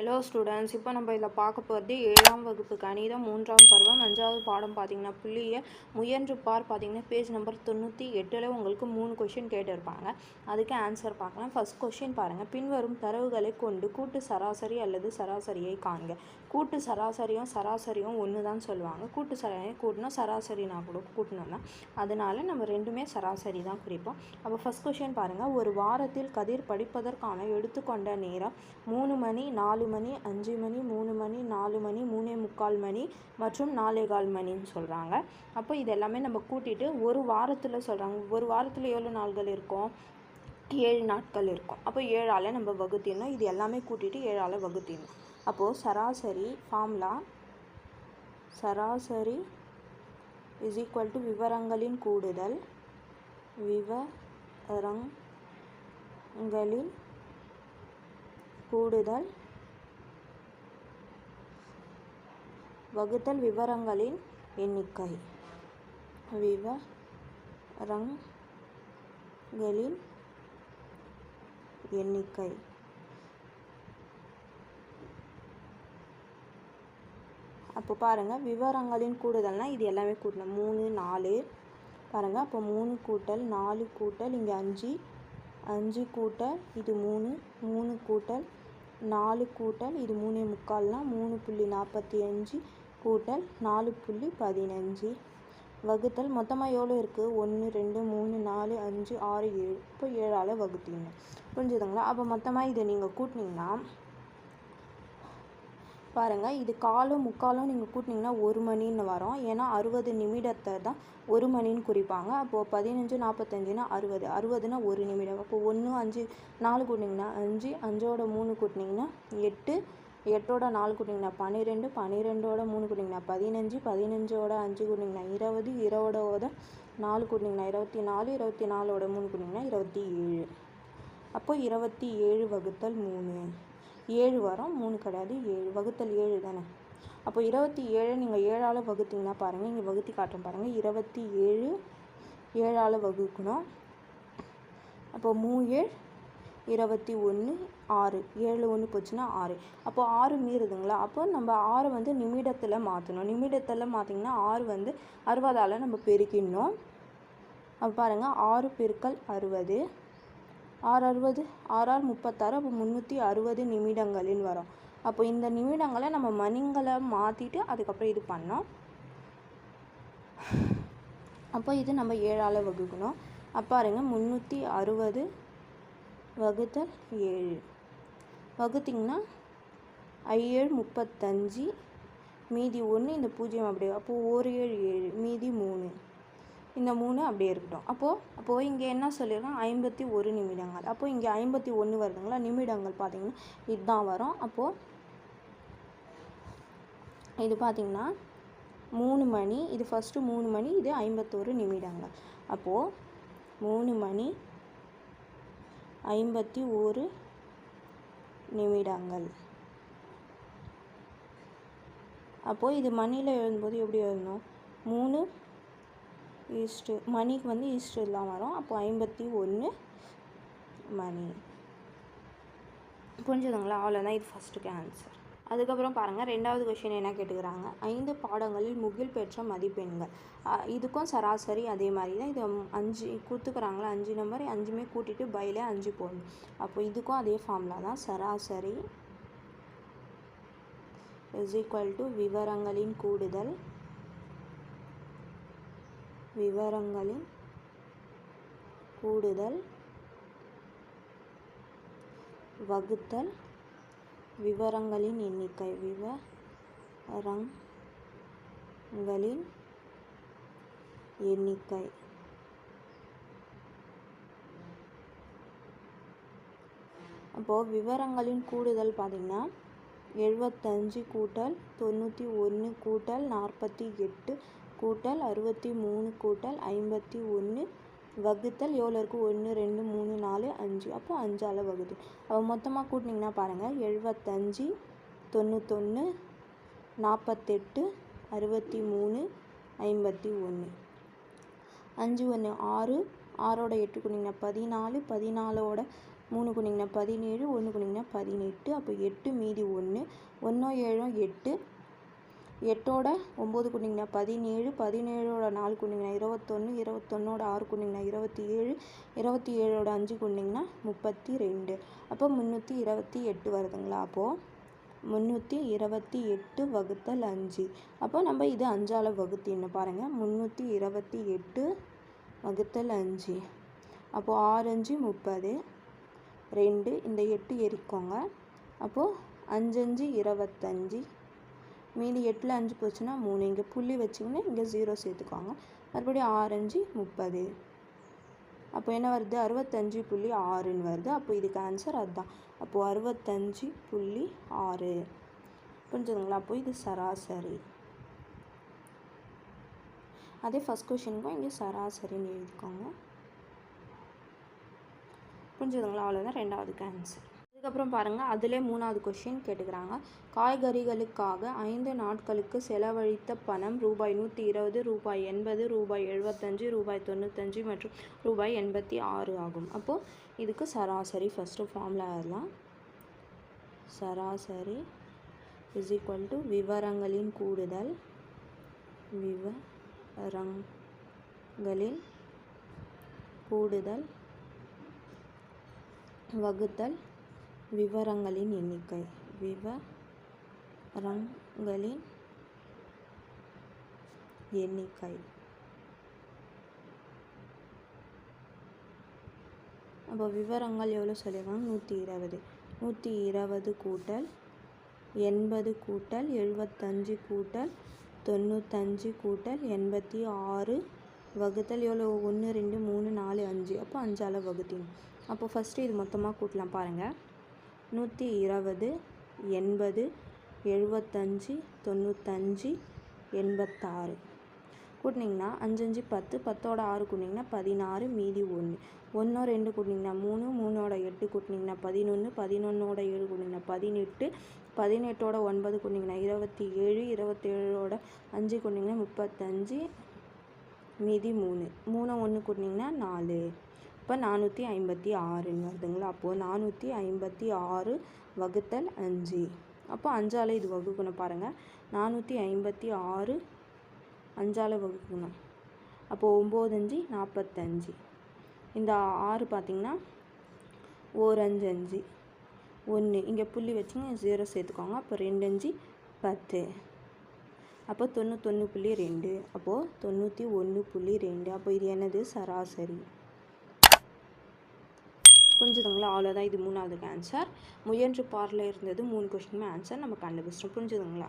Hello students இப்போ நம்ம இதில் பார்க்க போகிறது ஏழாம் வகுப்பு கணிதம் மூன்றாம் பருவம் அஞ்சாவது பாடம் பார்த்தீங்கன்னா புள்ளிய முயன்று பார் பார்த்தீங்கன்னா பேஜ் நம்பர் தொண்ணூற்றி எட்டில் உங்களுக்கு மூணு கொஷின் கேட்டிருப்பாங்க. அதுக்கு ஆன்சர் பார்க்கலாம். ஃபர்ஸ்ட் கொஷின் பாருங்கள் பின்வரும் தரவுகளை கொண்டு கூட்டு சராசரி அல்லது சராசரியை காண்க. கூட்டு சராசரியும் சராசரியும் ஒன்று தான் சொல்லுவாங்க. கூட்டு சராசரி கூட்டினா சராசரினா கூட கூட்டணும்னா அதனால நம்ம ரெண்டுமே சராசரி தான் குறிப்போம். அப்போ ஃபர்ஸ்ட் கொஷின் பாருங்கள் ஒரு வாரத்தில் கதிர் படிப்பதற்கான எடுத்துக்கொண்ட நேரம் மூணு மணி நாலு மணி அஞ்சு மணி மூணு மணி நாலு மணி மூணே முக்கால் மணி மற்றும் நாலே கால் மணின்னு சொல்கிறாங்க அப்போ இது எல்லாமே நம்ம கூட்டிட்டு ஒரு வாரத்தில் சொல்கிறாங்க ஒரு வாரத்தில் எவ்வளோ நாள்கள் இருக்கும்? ஏழு நாட்கள் இருக்கும். அப்போ ஏழால் நம்ம வகுத்திடணும். இது எல்லாமே கூட்டிகிட்டு ஏழால் வகுத்திடணும். அப்போது சராசரி ஃபார்முலா சராசரி இஸ் ஈக்குவல் டு விவரங்களின் கூடுதல் விவரங்களின் கூடுதல் வகுத்தல் விவரங்களின் எண்ணிக்கை. விவரங்களின் எண்ணிக்கை. அப்போ பாருங்கள் விவரங்களின் கூடுதல்னால் இது எல்லாமே கூட்டணும். மூணு நாலு. பாருங்கள் அப்போ மூணு கூட்டல் நாலு கூட்டல் இங்கே அஞ்சு. அஞ்சு கூட்டல் இது மூணு. மூணு கூட்டல் நாலு கூட்டல் இது மூணே முக்கால்னால் மூணு புள்ளி நாற்பத்தி அஞ்சு. கூட்டல் நாலு புள்ளி பதினஞ்சு. வகுத்தல் மொத்தமாக எவ்வளோ இருக்குது ஒன்று ரெண்டு மூணு நாலு அஞ்சு ஆறு ஏழு. இப்போ ஏழால் வகுத்தீங்க. புரிஞ்சுதுங்களா? அப்போ மொத்தமாக இதை நீங்கள் கூட்டினீங்கன்னா பாருங்கள் இது காலும் முக்காலும் நீங்கள் கூட்டினீங்கன்னா ஒரு மணின்னு வரும். ஏன்னா அறுபது நிமிடத்தை தான் ஒரு மணின்னு குறிப்பாங்க. அப்போது பதினஞ்சு நாற்பத்தஞ்சுனா அறுபது. அறுபதுனா ஒரு நிமிடம். அப்போது ஒன்று அஞ்சு நாலு கூட்டினீங்கன்னா அஞ்சு. அஞ்சோட மூணு கூட்டினீங்கன்னா எட்டு. எட்டோட நாலு குட்டிங்கண்ணா பன்னிரெண்டு பன்னிரெண்டோட மூணு குட்டிங்கண்ணா பதினஞ்சு பதினஞ்சோட அஞ்சு குட்டிங்கண்ணா இருபது இருபதோட நாலு குட்டிங்கண்ணா இருபத்தி நாலு இருபத்தி நாலோட மூணு குட்டிங்கண்ணா இருபத்தி ஏழு அப்போ இருபத்தி ஏழு வகுத்தல் மூணு. ஏழு வரும் மூணு கிடையாது ஏழு. வகுத்தல் ஏழு தானே? அப்போ இருபத்தி ஏழு நீங்கள் ஏழால் வகுத்தீங்கன்னா பாருங்கள் இங்கே வகுத்தி காட்டுறேன் பாருங்கள் இருபத்தி ஏழு ஏழால் வகுக்கணும். அப்போ மூ ஏழு இருபத்தி ஒன்று ஆறு. ஏழு ஒன்று போச்சுன்னா ஆறு. அப்போ ஆறு மீறுதுங்களா? அப்போ நம்ம ஆறு வந்து நிமிடத்தில் மாற்றணும் நிமிடத்தில் மாற்றிங்கன்னா ஆறு வந்து அறுபதால் நம்ம பெருக்கிடணும். அப்போ பாருங்கள் ஆறு பெருக்கல் அறுபது. ஆறு அறுபது ஆறாறு முப்பத்தாறு அப்போ முந்நூற்றி அறுபது நிமிடங்களின்னு வரும். அப்போ இந்த நிமிடங்களை நம்ம மணிங்களை மாற்றிட்டு அதுக்கப்புறம் இது பண்ணோம். அப்போ இது நம்ம ஏழால் வகுக்கணும். அப்போ பாருங்க முந்நூற்றி அறுபது வகுத்தல் ஏழு. வகுத்திங்கன்னா ஐஏழு முப்பத்தஞ்சு மீதி ஒன்று இந்த பூஜ்ஜியம் அப்படியே அப்போது ஒரு ஏழு ஏழு மீதி மூணு. இந்த மூணு அப்படியே இருக்கட்டும். அப்போது அப்போது இங்கே என்ன சொல்லியிருக்கோம் ஐம்பத்தி ஒரு நிமிடங்கள். அப்போது இங்கே ஐம்பத்தி ஒன்று வருதுங்களா? நிமிடங்கள் பார்த்தீங்கன்னா இதுதான் வரும். அப்போது இது பார்த்திங்கன்னா மூணு மணி இது ஃபஸ்ட்டு மூணு மணி இது ஐம்பத்தோரு நிமிடங்கள். அப்போது மூணு மணி ஐம்பத்தி ஒரு நிமிடங்கள். அப்போது இது மணியில் எழுதும்போது எப்படி எழுதணும்? மூணு ஈஸ்ட்டு மணிக்கு வந்து ஈஸ்ட்டு எல்லாம் வரும். அப்போ ஐம்பத்தி ஒன்று மணி. புரிஞ்சுதுங்களா? அவ்வளோதான் இது ஃபஸ்ட்டுக்கு ஆன்சர் அதுக்கப்புறம் பாருங்கள் ரெண்டாவது கொஷின் என்ன கேட்டுக்கிறாங்க? ஐந்து பாடங்களில் முகில் பெற்ற மதிப்பெண்கள். இதுக்கும் சராசரி அதே மாதிரி தான் இது அஞ்சு கொடுத்துக்கிறாங்களா அஞ்சு நம்பர் அஞ்சுமே கூட்டிட்டு பையில் அஞ்சு போடணும். அப்போ இதுக்கும் அதே ஃபார்முலா தான். சராசரி இஸ் ஈக்குவல் டு விவரங்களின் கூடுதல். விவரங்களின் கூடுதல். வகுத்தல். விவரங்களின் எண்ணிக்கை விவரங்களின் எண்ணிக்கை. அப்போது விவரங்களின் கூடுதல் பார்த்திங்கன்னா எழுபத்தஞ்சு கூட்டல் தொண்ணூற்றி ஒன்று கூட்டல் நாற்பத்தி எட்டு கூட்டல் அறுபத்தி மூணு கூட்டல் ஐம்பத்தி ஒன்று வகுத்தல் எவ்வளோ இருக்குது ஒன்று ரெண்டு மூணு நாலு அஞ்சு. அப்போ அஞ்சால் வகுத்து அப்போ மொத்தமாக கூட்டினீங்கன்னா பாருங்கள் எழுபத்தஞ்சு தொண்ணூத்தொன்று நாற்பத்தெட்டு அறுபத்தி மூணு ஐம்பத்தி ஒன்று அஞ்சு ஒன்று ஆறு. ஆறோட எட்டு குனிங்கன்னா பதினாலு. பதினாலோட மூணு குனிங்கன்னா பதினேழு. ஒன்று குனிங்கன்னா பதினெட்டு. அப்போ எட்டு மீதி ஒன்று ஒன்றோ ஏழோ எட்டு. எட்டோட ஒம்பது குனிங்கன்னா பதினேழு பதினேழோட நாலு குனிங்கன்னா இருபத்தொன்று இருபத்தொன்னோட ஆறு குனிங்கன்னா இருபத்தி ஏழு இருபத்தி ஏழோட அஞ்சு குன்னிங்கண்ணா முப்பத்தி ரெண்டு அப்போ முந்நூற்றி இருபத்தி எட்டு வருதுங்களா? அப்போது முந்நூற்றி இருபத்தி எட்டு வகுத்தல் அஞ்சு. அப்போ நம்ம இது அஞ்சால் வகுத்தின்னு பாருங்கள் முந்நூற்றி இருபத்தி எட்டு வகுத்தல் அஞ்சு. அப்போது ஆறஞ்சு முப்பது ரெண்டு இந்த எட்டு எரிக்கோங்க. அப்போது அஞ்சஞ்சு இருபத்தஞ்சி மீதி எட்டில் அஞ்சு போச்சுன்னா மூணு. இங்கே புள்ளி வச்சிங்கன்னா இங்கே ஜீரோ சேர்த்துக்கோங்க. மறுபடியும் ஆறஞ்சு முப்பது. அப்போ என்ன வருது? அறுபத்தஞ்சு புள்ளி ஆறுன்னு வருது. அப்போ இதுக்கு ஆன்சர் அதுதான். அப்போது அறுபத்தஞ்சு புள்ளி ஆறு. புரிஞ்சுதுங்களா? அப்போ இது சராசரி. அதே ஃபஸ்ட் கொஷினுக்கும் இங்கே சராசரின்னு எழுதிக்கோங்க. புரிஞ்சுதுங்களா? அவ்வளோதான் ரெண்டாவதுக்கு ஆன்சர் அதுக்கப்புறம் பாருங்கள் அதிலே மூணாவது கொஷின் கேட்டுக்கிறாங்க. காய்கறிகளுக்காக ஐந்து நாட்களுக்கு செலவழித்த பணம் ரூபாய் நூற்றி இருபது ரூபாய் எண்பது ரூபாய் எழுபத்தஞ்சு ரூபாய் தொண்ணூத்தஞ்சு மற்றும் ரூபாய் எண்பத்தி ஆறு ஆகும். அப்போது இதுக்கு சராசரி ஃபஸ்ட்டு ஃபார்முலா எல்லாம் சராசரி இஸ் ஈக்குவல் டு விவரங்களின் கூடுதல் விவரங்களின் கூடுதல் வகுத்தல் விவரங்களின் எண்ணிக்கை. விவரங்களின் எண்ணிக்கை. அப்போ விவரங்கள் எவ்வளோ சொல்லியிருக்காங்க? நூற்றி இருபது. நூற்றி இருபது கூட்டல் எண்பது கூட்டல் எழுபத்தஞ்சு கூட்டல் தொண்ணூத்தஞ்சு கூட்டல் எண்பத்தி ஆறு வகுத்தல் எவ்வளோ? ஒன்று ரெண்டு மூணு நாலு அஞ்சு. அப்போ அஞ்சால் வகுத்தீங்க. அப்போ ஃபஸ்ட்டு இது மொத்தமாக கூட்டலாம் பாருங்கள் நூற்றி இருபது எண்பது எழுபத்தஞ்சி தொண்ணூத்தஞ்சு எண்பத்தாறு. கூட்டினீங்கன்னா அஞ்சஞ்சு பத்து பத்தோட ஆறு கூட்டினீங்கன்னா பதினாறு மீதி ஒன்று. ஒன்றோ ரெண்டு கூட்டினீங்கன்னா மூணு மூணோட எட்டு கூட்டினீங்கன்னா பதினொன்று பதினொன்னோட ஏழு கூட்டினீங்கன்னா பதினெட்டு பதினெட்டோட ஒன்பது கூட்டினீங்கன்னா இருபத்தி ஏழு இருபத்தேழோட அஞ்சு கூட்டினீங்கன்னா முப்பத்தஞ்சு மீதி மூணு. மூணு ஒன்று கூட்டினீங்கன்னா நாலு. அப்போ நானூற்றி ஐம்பத்தி ஆறுன்னு வருதுங்களா? அப்போது நானூற்றி ஐம்பத்தி ஆறு வகுத்தல் அஞ்சு. அப்போ அஞ்சால் இது வகுக்கணும் பாருங்கள் நானூற்றி ஐம்பத்தி ஆறு அஞ்சால் வகுக்கணும். அப்போது ஒம்பது அஞ்சு நாற்பத்தஞ்சு இந்த ஆறு பார்த்திங்கன்னா ஓர் அஞ்சு அஞ்சு. ஒன்று இங்கே புள்ளி வச்சுங்க ஜீரோ சேர்த்துக்கோங்க. அப்போ ரெண்டு அஞ்சு பத்து. அப்போ தொண்ணூத்தொன்று புள்ளி ரெண்டு. அப்போது தொண்ணூற்றி ஒன்று புள்ளி ரெண்டு. அப்போ இது என்னது? சராசரி. புரிஞ்சுதுங்களா? அவ்வளோதான் இது மூணாவதுக்கு ஆன்சர் முயன்று பாரில் இருந்தது மூணு கொஸ்டினுமே ஆன்சர் நம்ம கண்டுபிடிச்சிட்டோம். புரிஞ்சுதுங்களா?